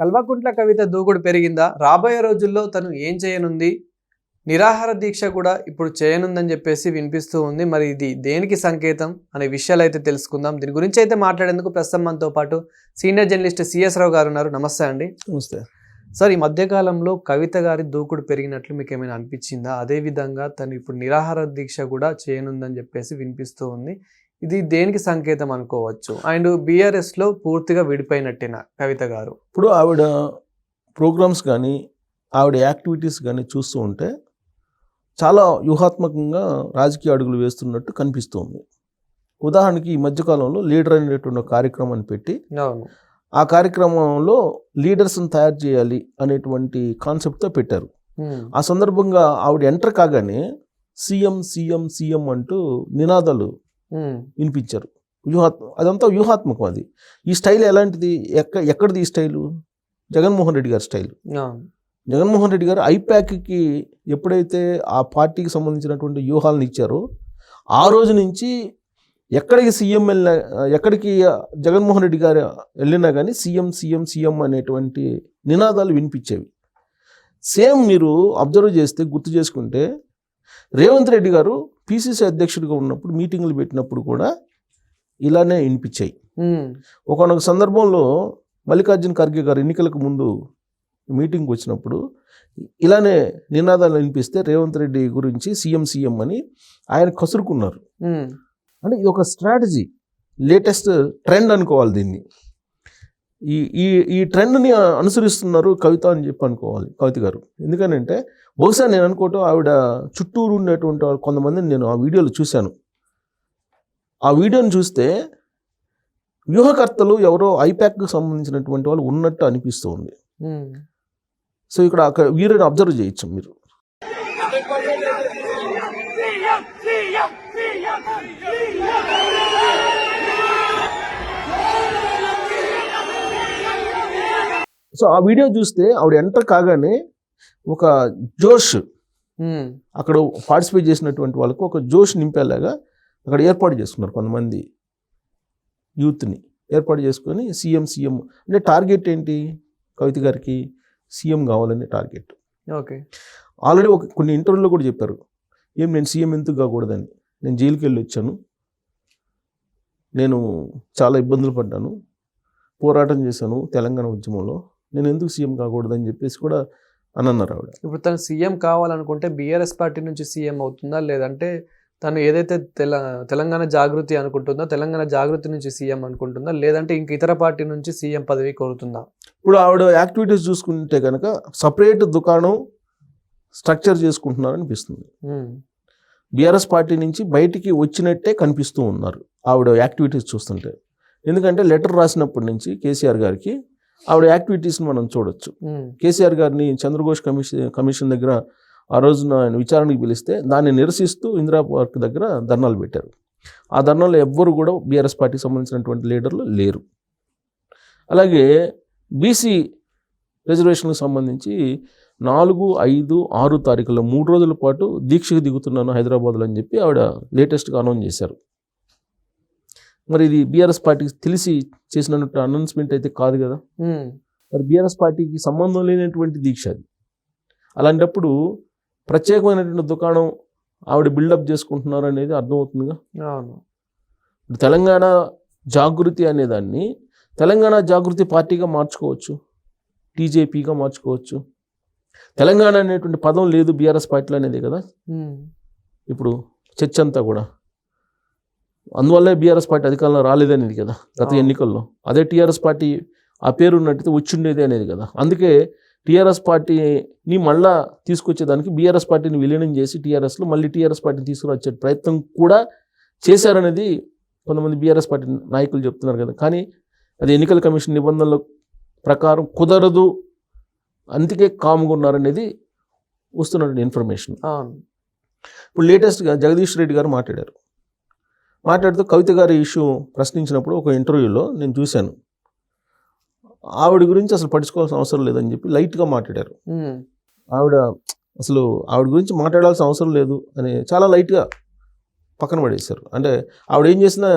కల్వకుంట్ల కవిత దూకుడు పెరిగిందా? రాబోయే రోజుల్లో తను ఏం చేయనుంది? నిరాహార దీక్ష కూడా ఇప్పుడు చేయనుందని చెప్పేసి వినిపిస్తూ ఉంది. మరి ఇది దేనికి సంకేతం అనే విషయాలు అయితే తెలుసుకుందాం. దీని గురించి అయితే మాట్లాడేందుకు ప్రస్తుతం మనతో పాటు సీనియర్ జర్నలిస్ట్ సిఎస్ రావు గారు ఉన్నారు. నమస్తే అండి. నమస్తే. సార్ ఈ మధ్యకాలంలో కవిత గారి దూకుడు పెరిగినట్లు మీకు ఏమైనా అనిపించిందా? అదే విధంగా తను ఇప్పుడు నిరాహార దీక్ష కూడా చేయనుందని చెప్పేసి వినిపిస్తూ ఉంది. ఇది దేనికి సంకేతం అనుకోవచ్చు? అండ్ బీఆర్ఎస్లో పూర్తిగా విడిపోయినట్టేన కవిత గారు? ఇప్పుడు ఆవిడ ప్రోగ్రామ్స్ కానీ ఆవిడ యాక్టివిటీస్ కానీ చూస్తూ ఉంటే చాలా వ్యూహాత్మకంగా రాజకీయ అడుగులు వేస్తున్నట్టు కనిపిస్తుంది. ఉదాహరణకి ఈ మధ్యకాలంలో లీడర్ అనేటువంటి కార్యక్రమాన్ని పెట్టి ఆ కార్యక్రమంలో లీడర్స్ని తయారు చేయాలి అనేటువంటి కాన్సెప్ట్తో పెట్టారు. ఆ సందర్భంగా ఆవిడ ఎంటర్ కాగానే సీఎం సీఎం సీఎం అంటూ నినాదాలు వినిపించారు. వ్యూహాత్మ అదంతా వ్యూహాత్మకం అది. ఈ స్టైల్ ఎలాంటిది? ఎక్క ఎక్కడిది ఈ స్టైలు? జగన్మోహన్ రెడ్డి గారి స్టైల్. జగన్మోహన్ రెడ్డి గారు ఐప్యాక్కి ఎప్పుడైతే ఆ పార్టీకి సంబంధించినటువంటి వ్యూహాలను ఇచ్చారో ఆ రోజు నుంచి ఎక్కడికి సీఎం వెళ్ళినా ఎక్కడికి జగన్మోహన్ రెడ్డి గారు వెళ్ళినా కానీ సీఎం సీఎం సీఎం అనేటువంటి నినాదాలు వినిపించేవి. సేమ్ మీరు అబ్జర్వ్ చేస్తే గుర్తు చేసుకుంటే రేవంత్ రెడ్డి గారు పిసిసి అధ్యక్షుడిగా ఉన్నప్పుడు మీటింగులు పెట్టినప్పుడు కూడా ఇలానే వినిపించాయి. ఒకనొక సందర్భంలో మల్లికార్జున ఖర్గే గారు ఎన్నికలకు ముందు మీటింగ్కి వచ్చినప్పుడు ఇలానే నినాదాలు వినిపిస్తే రేవంత్ రెడ్డి గురించి సీఎం సీఎం అని ఆయన కసురుకున్నారు. అంటే ఇది ఒక స్ట్రాటజీ లేటెస్ట్ ట్రెండ్ అనుకోవాలి దీన్ని. ఈ ఈ ఈ ట్రెండ్ని అనుసరిస్తున్నారు కవిత అని చెప్పి అనుకోవాలి కవిత గారు ఎందుకనంటే బహుశా నేను అనుకోవటం ఆవిడ చుట్టూరు ఉన్నటువంటి వాళ్ళు కొంతమందిని నేను ఆ వీడియోలో చూశాను ఆ వీడియోని చూస్తే వ్యూహకర్తలు ఎవరో ఐప్యాక్కి సంబంధించినటువంటి వాళ్ళు ఉన్నట్టు అనిపిస్తుంది ఉమ్. సో ఇక్కడ అక్కడ వీరిని అబ్జర్వ్ చేయొచ్చు మీరు సో ఆ వీడియో చూస్తే ఆవిడ ఎంటర్ కాగానే ఒక జోష్ అక్కడ పార్టిసిపేట్ చేసినటువంటి వాళ్ళకు ఒక జోష్ నింపేలాగా అక్కడ ఏర్పాటు చేసుకున్నారు కొంతమంది యూత్ని. ఏర్పాటు చేసుకొని సీఎం సీఎం అంటే టార్గెట్ ఏంటి? కవిత గారికి సీఎం కావాలనే టార్గెట్. ఓకే. ఆల్రెడీ ఒక కొన్ని ఇంటర్వ్యూలో కూడా చెప్పారు. ఏం నేను సీఎం ఎందుకు కాకూడదని? నేను జైలుకి వెళ్ళి వచ్చాను. నేను చాలా ఇబ్బందులు పడ్డాను. పోరాటం చేశాను తెలంగాణ ఉద్యమంలో. నేను ఎందుకు సీఎం కాకూడదని చెప్పేసి కూడా అని అన్నారు ఆవిడ. ఇప్పుడు తను సీఎం కావాలనుకుంటే బీఆర్ఎస్ పార్టీ నుంచి సీఎం అవుతుందా? లేదంటే తను ఏదైతే తెల తెలంగాణ జాగృతి అనుకుంటుందో? తెలంగాణ జాగృతి నుంచి సీఎం అనుకుంటుందా? లేదంటే ఇంక ఇతర పార్టీ నుంచి సీఎం పదవి కోరుతుందా? ఇప్పుడు ఆవిడ యాక్టివిటీస్ చూసుకుంటే కనుక సపరేట్ దుకాణం స్ట్రక్చర్ చేసుకుంటున్నారు అనిపిస్తుంది. బీఆర్ఎస్ పార్టీ నుంచి బయటికి వచ్చినట్టే కనిపిస్తూ ఉన్నారు ఆవిడ యాక్టివిటీస్ చూస్తుంటే. ఎందుకంటే లెటర్ రాసినప్పటి నుంచి కేసీఆర్ గారికి ఆవిడ యాక్టివిటీస్ని మనం చూడొచ్చు. కేసీఆర్ గారిని చంద్రఘోష్ కమిషన్ కమిషన్ దగ్గర ఆ రోజున ఆయన విచారణకి పిలిస్తే దాన్ని నిరసిస్తూ ఇందిరా పార్క్ దగ్గర ధర్నాలు పెట్టారు. ఆ ధర్నాలో ఎవ్వరు కూడా బీఆర్ఎస్ పార్టీకి సంబంధించినటువంటి లీడర్లు లేరు. అలాగే బీసీ రిజర్వేషన్కి సంబంధించి నాలుగు ఐదు ఆరు తారీఖుల్లో మూడు రోజుల పాటు దీక్షకు దిగుతున్నాను హైదరాబాద్లో అని చెప్పి ఆవిడ లేటెస్ట్గా అనౌన్స్ చేశారు. మరి ఇది బీఆర్ఎస్ పార్టీకి తెలిసి చేసినట్టు అనౌన్స్మెంట్ అయితే కాదు కదా. మరి బీఆర్ఎస్ పార్టీకి సంబంధం లేనటువంటి దీక్ష అది. అలాంటప్పుడు ప్రత్యేకమైనటువంటి దుకాణం ఆవిడ బిల్డప్ చేసుకుంటున్నారు అనేది అర్థమవుతుందిగా? అవును. ఇప్పుడు తెలంగాణ జాగృతి అనేదాన్ని తెలంగాణ జాగృతి పార్టీగా మార్చుకోవచ్చు. టీజేపీగా మార్చుకోవచ్చు. తెలంగాణ అనేటువంటి పదం లేదు బీఆర్ఎస్ పార్టీలో అనేది కదా? ఇప్పుడు చర్చ అంతా కూడా. అందువల్లే బీఆర్ఎస్ పార్టీ అధికారంలో రాలేదనేది కదా గత. ఎన్నికల్లో. అదే టీఆర్ఎస్ పార్టీ ఆ పేరు ఉన్నట్టయితే వచ్చిండేది అనేది కదా. అందుకే టీఆర్ఎస్ పార్టీని మళ్ళా తీసుకొచ్చేదానికి బీఆర్ఎస్ పార్టీని విలీనం చేసి టీఆర్ఎస్లో మళ్ళీ టీఆర్ఎస్ పార్టీని తీసుకురొచ్చే ప్రయత్నం కూడా చేశారనేది కొంతమంది బీఆర్ఎస్ పార్టీ నాయకులు చెప్తున్నారు కదా. కానీ అది ఎన్నికల కమిషన్ నిబంధనల ప్రకారం కుదరదు అందుకే కామ్గా ఉన్నారనేది వస్తున్నటువంటి ఇన్ఫర్మేషన్. ఇప్పుడు లేటెస్ట్గా జగదీష్ రెడ్డి గారు మాట్లాడారు. మాట్లాడుతూ కవిత గారి ఇష్యూ ప్రశ్నించినప్పుడు ఒక ఇంటర్వ్యూలో నేను చూశాను. ఆవిడ గురించి అసలు పట్టించుకోవాల్సిన అవసరం లేదని చెప్పి లైట్గా మాట్లాడారు. ఆవిడ అసలు ఆవిడ గురించి మాట్లాడాల్సిన అవసరం లేదు అని చాలా లైట్గా పక్కన పడేశారు. అంటే ఆవిడ ఏం చేసినా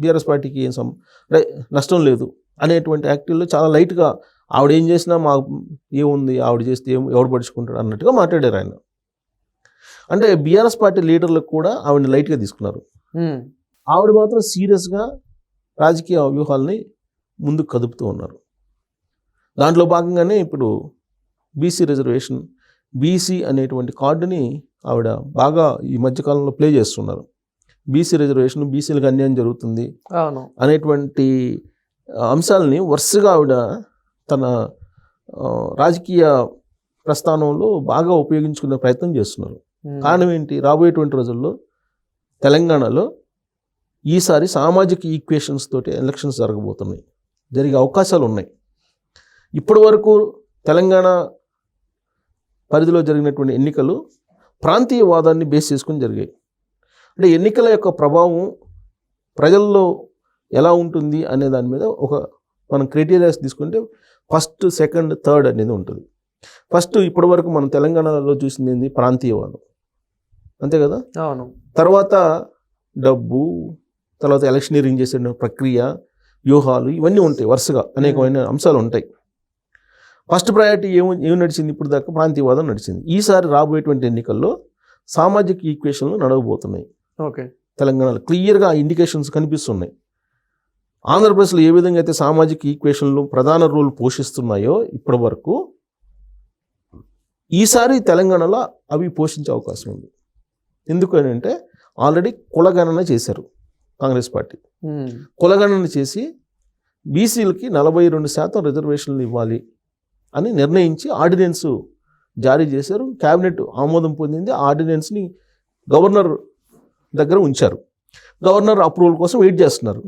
బీఆర్ఎస్ పార్టీకి ఏం సం అంటే నష్టం లేదు అనేటువంటి యాక్టివ్లో చాలా లైట్గా ఆవిడ ఏం చేసినా మాకు ఏముంది ఆవిడ చేస్తే ఏం ఎవడు పడుచుకుంటాడు అన్నట్టుగా మాట్లాడారు ఆయన. అంటే బీఆర్ఎస్ పార్టీ లీడర్లకు కూడా ఆవిడని లైట్గా తీసుకున్నారు. ఆవిడ మాత్రం సీరియస్గా రాజకీయ వ్యూహాల్ని ముందుకు కదుపుతూ ఉన్నారు. దాంట్లో భాగంగానే ఇప్పుడు బీసీ రిజర్వేషన్ బీసీ అనేటువంటి కార్డుని ఆవిడ బాగా ఈ మధ్యకాలంలో ప్లే చేస్తున్నారు. బీసీ రిజర్వేషన్ బీసీలకు అన్యాయం జరుగుతుంది అనేటువంటి అంశాలని వరుసగా ఆవిడ తన రాజకీయ ప్రస్థానంలో బాగా ఉపయోగించుకునే ప్రయత్నం చేస్తున్నారు. కారణం ఏంటి? రాబోయేటువంటి రోజుల్లో తెలంగాణలో ఈసారి సామాజిక ఈక్వేషన్స్ తోటి ఎలక్షన్స్ జరగబోతున్నాయి. జరిగే అవకాశాలు ఉన్నాయి. ఇప్పటి వరకు తెలంగాణ పరిధిలో జరిగినటువంటి ఎన్నికలు ప్రాంతీయవాదాన్ని బేస్ చేసుకుని జరిగాయి. అంటే ఎన్నికల యొక్క ప్రభావం ప్రజల్లో ఎలా ఉంటుంది అనే దాని మీద ఒక మనం క్రైటీరియాస్ తీసుకుంటే ఫస్ట్ సెకండ్ థర్డ్ అనేది ఉంటుంది. ఫస్ట్ ఇప్పటివరకు మనం తెలంగాణలో చూసింది ఏంది? ప్రాంతీయవాదం అంతే కదా? అవును. తర్వాత డబ్బు తర్వాత ఎలక్షనీరింగ్ చేసే ప్రక్రియ వ్యూహాలు ఇవన్నీ ఉంటాయి వరుసగా అనేకమైన అంశాలు ఉంటాయి. ఫస్ట్ ప్రయారిటీ ఏం ఏం నడిచింది ఇప్పుడు దాకా? ప్రాంతీయవాదం నడిచింది. ఈసారి రాబోయేటువంటి ఎన్నికల్లో సామాజిక ఈక్వేషన్లు నడవబోతున్నాయి. ఓకే. తెలంగాణలో క్లియర్గా ఇండికేషన్స్ కనిపిస్తున్నాయి. ఆంధ్రప్రదేశ్లో ఏ విధంగా అయితే సామాజిక ఈక్వేషన్లు ప్రధాన రోల్ పోషిస్తున్నాయో ఇప్పటి వరకు ఈసారి తెలంగాణలో అవి పోషించే అవకాశం ఉంది. ఎందుకని అంటే ఆల్రెడీ కులగణన చేశారు కాంగ్రెస్ పార్టీ. కులగణన చేసి బీసీలకి నలభై రెండు శాతం రిజర్వేషన్లు ఇవ్వాలి అని నిర్ణయించి ఆర్డినెన్స్ జారీ చేశారు. కేబినెట్ ఆమోదం పొందింది. ఆ ఆర్డినెన్స్ని గవర్నర్ దగ్గర ఉంచారు. గవర్నర్ అప్రూవల్ కోసం వెయిట్ చేస్తున్నారు.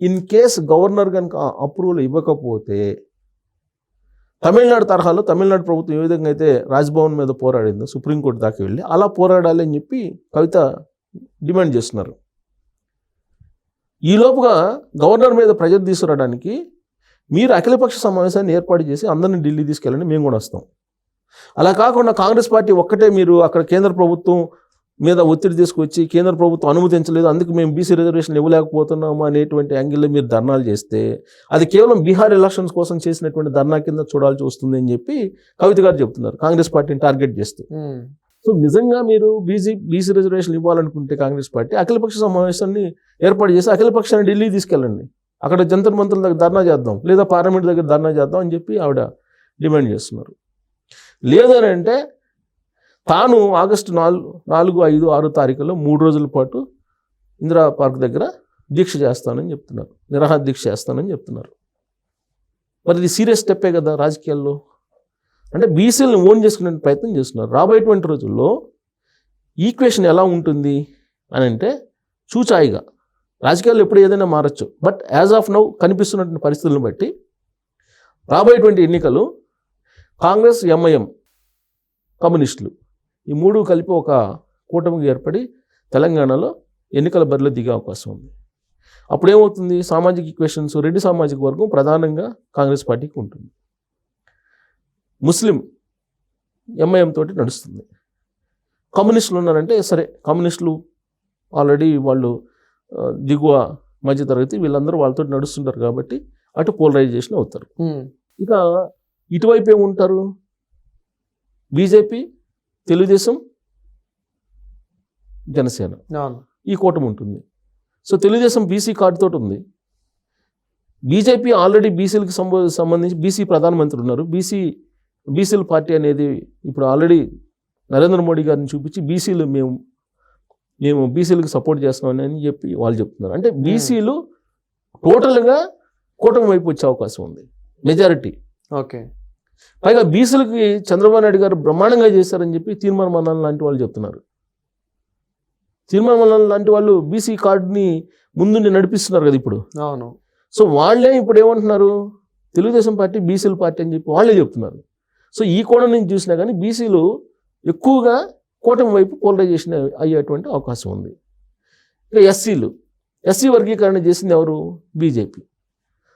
ఇన్ కేస్ గవర్నర్ కనుక అప్రూవల్ ఇవ్వకపోతే తమిళనాడు తరహాలో తమిళనాడు ప్రభుత్వం ఏ విధంగా అయితే రాజ్భవన్ మీద పోరాడిందో సుప్రీంకోర్టు దాకా వెళ్ళి అలా పోరాడాలి అని చెప్పి కవిత డిమాండ్ చేస్తున్నారు. ఈ లోపుగా గవర్నర్ మీద ప్రజలు తీసుకురావడానికి మీరు అఖిలపక్ష సమావేశాన్ని ఏర్పాటు చేసి అందరిని ఢిల్లీ తీసుకెళ్ళండి మేము కూడా వస్తాం. అలా కాకుండా కాంగ్రెస్ పార్టీ ఒక్కటే మీరు అక్కడ కేంద్ర ప్రభుత్వం మీద ఒత్తిడి తీసుకొచ్చి కేంద్ర ప్రభుత్వం అనుమతించలేదు అందుకు మేము బీసీ రిజర్వేషన్ ఇవ్వలేకపోతున్నాము అనేటువంటి యాంగిల్లో మీరు ధర్నాలు చేస్తే అది కేవలం బీహార్ ఎలక్షన్స్ కోసం చేసినటువంటి ధర్నా కింద చూడాల్సి వస్తుంది అని చెప్పి కవిత గారు చెప్తున్నారు కాంగ్రెస్ పార్టీని టార్గెట్ చేస్తూ. సో నిజంగా మీరు బీసీ బీసీ రిజర్వేషన్ ఇవ్వాలనుకుంటే కాంగ్రెస్ పార్టీ అఖిలపక్ష సమావేశాన్ని ఏర్పాటు చేసి అఖిలపక్షాన్ని ఢిల్లీ తీసుకెళ్ళండి. అక్కడ జంతర్ మంత్రుల దగ్గర ధర్నా చేద్దాం లేదా పార్లమెంట్ దగ్గర ధర్నా చేద్దాం అని చెప్పి ఆవిడ డిమాండ్ చేస్తున్నారు. లేదని అంటే తాను ఆగస్టు నాలుగు నాలుగు ఐదు ఆరు తారీఖులో మూడు రోజుల పాటు ఇందిరా పార్క్ దగ్గర దీక్ష చేస్తానని చెప్తున్నారు. నిరాహార దీక్ష చేస్తానని చెప్తున్నారు. మరి ఇది సీరియస్ స్టెప్పే కదా రాజకీయాల్లో? అంటే బీసీలను ఓన్ చేసుకునే ప్రయత్నం చేస్తున్నారు. రాబోయేటువంటి రోజుల్లో ఈక్వేషన్ ఎలా ఉంటుంది అని అంటే చూచాయిగా. రాజకీయాల్లో ఎప్పుడు ఏదైనా మారచ్చు. బట్ యాజ్ ఆఫ్ నౌ కనిపిస్తున్నటువంటి పరిస్థితులను బట్టి రాబోయేటువంటి ఎన్నికలు కాంగ్రెస్ ఎంఐఎం కమ్యూనిస్టులు ఈ మూడు కలిపి ఒక కూటమికి ఏర్పడి తెలంగాణలో ఎన్నికల బరిలో దిగే అవకాశం ఉంది. అప్పుడేమవుతుంది? సామాజిక ఈక్వేషన్స్ రెడ్డి సామాజిక వర్గం ప్రధానంగా కాంగ్రెస్ పార్టీకి ఉంటుంది. ముస్లిం ఎంఐఎం తోటి నడుస్తుంది. కమ్యూనిస్టులు ఉన్నారంటే సరే కమ్యూనిస్టులు ఆల్రెడీ వాళ్ళు దిగువ మధ్యతరగతి వీళ్ళందరూ వాళ్ళతో నడుస్తుంటారు కాబట్టి అటు పోలరైజేషన్ అవుతారు. ఇక ఇటువైపు ఏముంటారు? బీజేపీ తెలుగుదేశం జనసేన. ఈ కూటమి ఉంటుంది. సో తెలుగుదేశం బీసీ కార్డు తోటి ఉంది. బీజేపీ ఆల్రెడీ బీసీలకు సంబ సంబంధించి బీసీ ప్రధానమంత్రి ఉన్నారు. బీసీ బీసీల పార్టీ అనేది ఇప్పుడు ఆల్రెడీ నరేంద్ర మోడీ గారిని చూపించి బీసీలు మేము మేము బీసీలకు సపోర్ట్ చేస్తున్నామని అని చెప్పి వాళ్ళు చెప్తున్నారు. అంటే బీసీలు టోటల్గా కూటమి వైపు వచ్చే అవకాశం ఉంది. మెజారిటీ. ఓకే. పైగా బీసీలకి చంద్రబాబు నాయుడు గారు బ్రహ్మాండంగా చేశారని చెప్పి తీర్మాన మన్నాలు లాంటి వాళ్ళు చెప్తున్నారు. తీర్మాన మన్నాలు లాంటి వాళ్ళు బీసీ కార్డుని ముందుండి నడిపిస్తున్నారు కదా ఇప్పుడు. అవును. సో వాళ్ళే ఇప్పుడు ఏమంటున్నారు? తెలుగుదేశం పార్టీ బీసీల పార్టీ అని చెప్పి వాళ్ళే చెప్తున్నారు. సో ఈ కోణం నుంచి చూసినా కానీ బీసీలు ఎక్కువగా కూటమి వైపు పోలరైజేషన్ అయ్యేటువంటి అవకాశం ఉంది. ఇక ఎస్సీలు ఎస్సీ వర్గీకరణ చేసింది ఎవరు? బీజేపీ.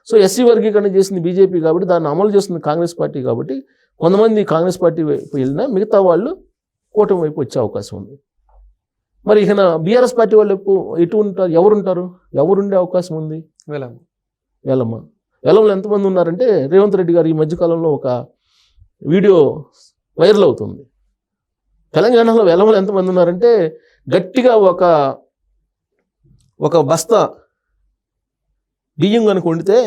సో ఎస్సీ వర్గీకరణ చేసింది బీజేపీ కాబట్టి దాన్ని అమలు చేస్తుంది కాంగ్రెస్ పార్టీ కాబట్టి కొంతమంది కాంగ్రెస్ పార్టీ వైపు వెళ్ళినా మిగతా వాళ్ళు కూటమి వైపు వచ్చే అవకాశం ఉంది. మరి ఇక బీఆర్ఎస్ పార్టీ వాళ్ళు ఎటు ఉంటారు? ఎవరు ఉంటారు? ఎవరుండే అవకాశం ఉంది? వెళ్ళాము వేలమ్మ. వెలంలో ఎంతమంది ఉన్నారంటే రేవంత్ రెడ్డి గారు ఈ మధ్యకాలంలో ఒక వీడియో వైరల్ అవుతుంది. తెలంగాణలో వెలంలో ఎంతమంది ఉన్నారంటే గట్టిగా ఒక ఒక బస్తా బియ్యం కనుక వండితే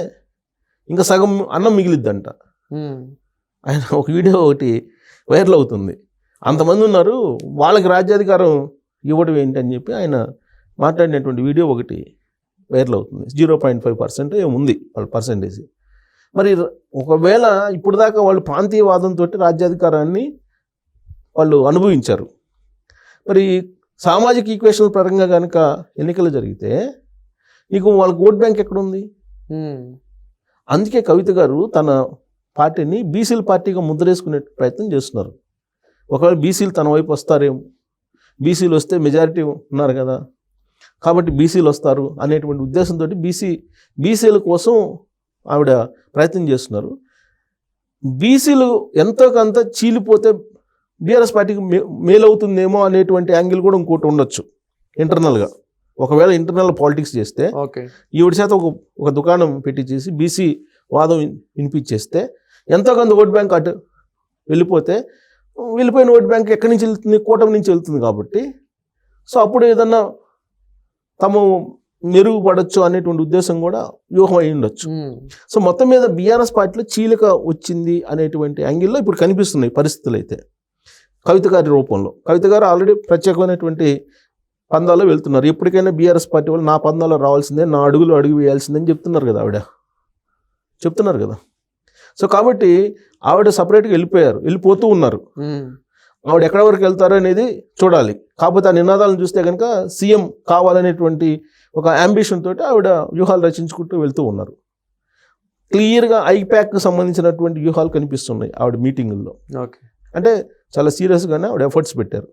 ఇంకా సగం అన్నం మిగిలిద్దంట. ఆయన ఒక వీడియో ఒకటి వైరల్ అవుతుంది. అంతమంది ఉన్నారు వాళ్ళకి రాజ్యాధికారం ఇవ్వడం ఏంటి అని చెప్పి ఆయన మాట్లాడినటువంటి వీడియో ఒకటి వైరల్ అవుతుంది. జీరో పాయింట్ ఫైవ్ పర్సెంట్ ఉంది వాళ్ళ పర్సంటేజ్. మరి ఒకవేళ ఇప్పుడు దాకా వాళ్ళు ప్రాంతీయవాదంతో రాజ్యాధికారాన్ని వాళ్ళు అనుభవించారు. మరి సామాజిక ఈక్వేషన్ పరంగా కనుక ఎన్నికలు జరిగితే నీకు వాళ్ళకి ఓట్ బ్యాంక్ ఎక్కడుంది? అందుకే కవిత గారు తన పార్టీని బీసీల పార్టీగా ముద్రేసుకునే ప్రయత్నం చేస్తున్నారు. ఒకవేళ బీసీలు తన వైపు వస్తారేమో బీసీలు వస్తే మెజారిటీ ఉన్నారు కదా కాబట్టి బీసీలు వస్తారు అనేటువంటి ఉద్దేశంతో బీసీ బీసీల కోసం ఆవిడ ప్రయత్నం చేస్తున్నారు. బీసీలు ఎంతో కొంత చీలిపోతే బీఆర్ఎస్ పార్టీకి మే మేలవుతుందేమో అనేటువంటి యాంగిల్ కూడా ఇంకోటి ఉండొచ్చు ఇంటర్నల్గా. ఒకవేళ ఇంటర్నల్ పాలిటిక్స్ చేస్తే ఈవిడ చేత ఒక ఒక దుకాణం పెట్టించేసి బీసీ వాదం విన్- వినిపించేస్తే ఎంతో కొంత ఓట్ బ్యాంక్ అటు వెళ్ళిపోతే వెళ్ళిపోయిన ఓట్ బ్యాంక్ ఎక్కడి నుంచి వెళ్తుంది? కూటమి నుంచి వెళ్తుంది కాబట్టి. సో అప్పుడు ఏదన్నా తమ మెరుగుపడచ్చు అనేటువంటి ఉద్దేశం కూడా వ్యూహం అయి ఉండొచ్చు. సో మొత్తం మీద బీఆర్ఎస్ పార్టీలో చీలిక వచ్చింది అనేటువంటి యాంగిల్లో ఇప్పుడు కనిపిస్తున్నాయి పరిస్థితులు అయితే కవిత గారి రూపంలో. కవిత గారు ఆల్రెడీ ప్రత్యేకమైనటువంటి పందాల్లో వెళ్తున్నారు. ఎప్పటికైనా బీఆర్ఎస్ పార్టీ వాళ్ళు నా పందాల్లో రావాల్సిందే నా అడుగులు అడుగు వేయాల్సిందే అని చెప్తున్నారు కదా ఆవిడ. చెప్తున్నారు కదా. సో కాబట్టి ఆవిడ సపరేట్గా వెళ్ళిపోయారు. వెళ్ళిపోతూ ఉన్నారు. ఆవిడ ఎక్కడి వరకు వెళ్తారో అనేది చూడాలి. కాకపోతే ఆ నినాదాలను చూస్తే కనుక సీఎం కావాలనేటువంటి ఒక అంబిషన్ తోటి ఆవిడ వ్యూహాలు రచించుకుంటూ వెళ్తూ ఉన్నారు. క్లియర్గా ఐప్యాక్కి సంబంధించినటువంటి వ్యూహాలు కనిపిస్తున్నాయి ఆవిడ మీటింగుల్లో ఓకే. అంటే చాలా సీరియస్గానే ఆవిడ ఎఫర్ట్స్ పెట్టారు.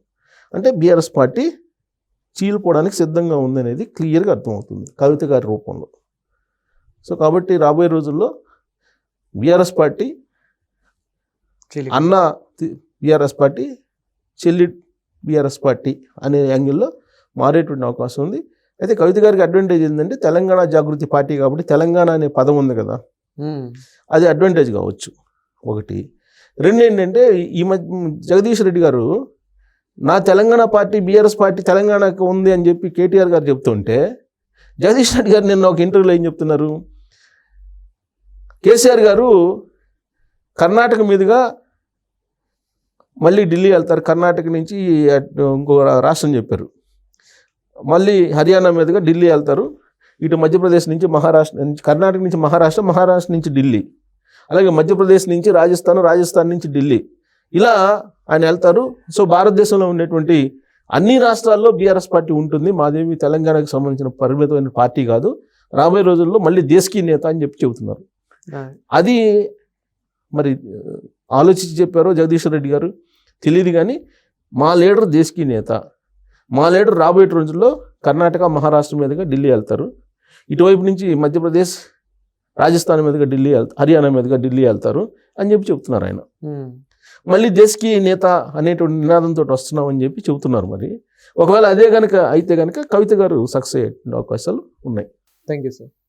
అంటే బీఆర్ఎస్ పార్టీ చీలిపోవడానికి సిద్ధంగా ఉంది అనేది క్లియర్గా అర్థమవుతుంది కవిత గారి రూపంలో. సో కాబట్టి రాబోయే రోజుల్లో బీఆర్ఎస్ పార్టీ అన్న బీఆర్ఎస్ పార్టీ చెల్లి బీఆర్ఎస్ పార్టీ అనే యాంగిల్లో మారేటువంటి అవకాశం ఉంది. అయితే కవిత గారికి అడ్వాంటేజ్ ఏంటంటే తెలంగాణ జాగృతి పార్టీ కాబట్టి తెలంగాణ అనే పదం ఉంది కదా. అది అడ్వాంటేజ్ కావచ్చు. ఒకటి. రెండు ఏంటంటే ఈ మధ్య జగదీష్ రెడ్డి గారు నా తెలంగాణ పార్టీ బీఆర్ఎస్ పార్టీ తెలంగాణకు ఉంది అని చెప్పి కేటీఆర్ గారు చెప్తుంటే జగదీష్ రెడ్డి గారు నిన్న ఒక ఇంటర్వ్యూలో ఏం చెప్తున్నారు? కేసీఆర్ గారు కర్ణాటక మీదుగా మళ్ళీ ఢిల్లీ వెళ్తారు. కర్ణాటక నుంచి ఇంకో రాష్ట్రం చెప్పారు. మళ్ళీ హర్యానా మీదుగా ఢిల్లీ వెళ్తారు. ఇటు మధ్యప్రదేశ్ నుంచి మహారాష్ట్ర నుంచి కర్ణాటక నుంచి మహారాష్ట్ర మహారాష్ట్ర నుంచి ఢిల్లీ. అలాగే మధ్యప్రదేశ్ నుంచి రాజస్థాన్ రాజస్థాన్ నుంచి ఢిల్లీ. ఇలా ఆయన వెళ్తారు. సో భారతదేశంలో ఉండేటువంటి అన్ని రాష్ట్రాల్లో బీఆర్ఎస్ పార్టీ ఉంటుంది. మాదేవి తెలంగాణకు సంబంధించిన పరిమితమైన పార్టీ కాదు. రాబోయే రోజుల్లో మళ్ళీ దేశకీ నేత అని చెప్పి చెబుతున్నారు. అది మరి ఆలోచించి చెప్పారో జగదీష్ రెడ్డి గారు? తెలియదు కానీ మా లీడర్ దేశకీ నేత. మా లీడర్ రాబోయే రోజుల్లో కర్ణాటక మహారాష్ట్ర మీదుగా ఢిల్లీ వెళ్తారు. ఇటువైపు నుంచి మధ్యప్రదేశ్ రాజస్థాన్ మీదుగా ఢిల్లీ వెళ్తారు. హర్యానా మీదుగా ఢిల్లీ వెళ్తారు అని చెప్పి చెప్తున్నారు ఆయన. ఉమ్, మళ్ళీ దేశకి నేత అనేటువంటి నినాదంతో వస్తున్నామని చెప్పి చెబుతున్నారు మరి. ఒకవేళ అదే కనుక అయితే కనుక కవిత గారు సక్సెస్ అయ్యే అవకాశాలు ఉన్నాయి. Thank you sir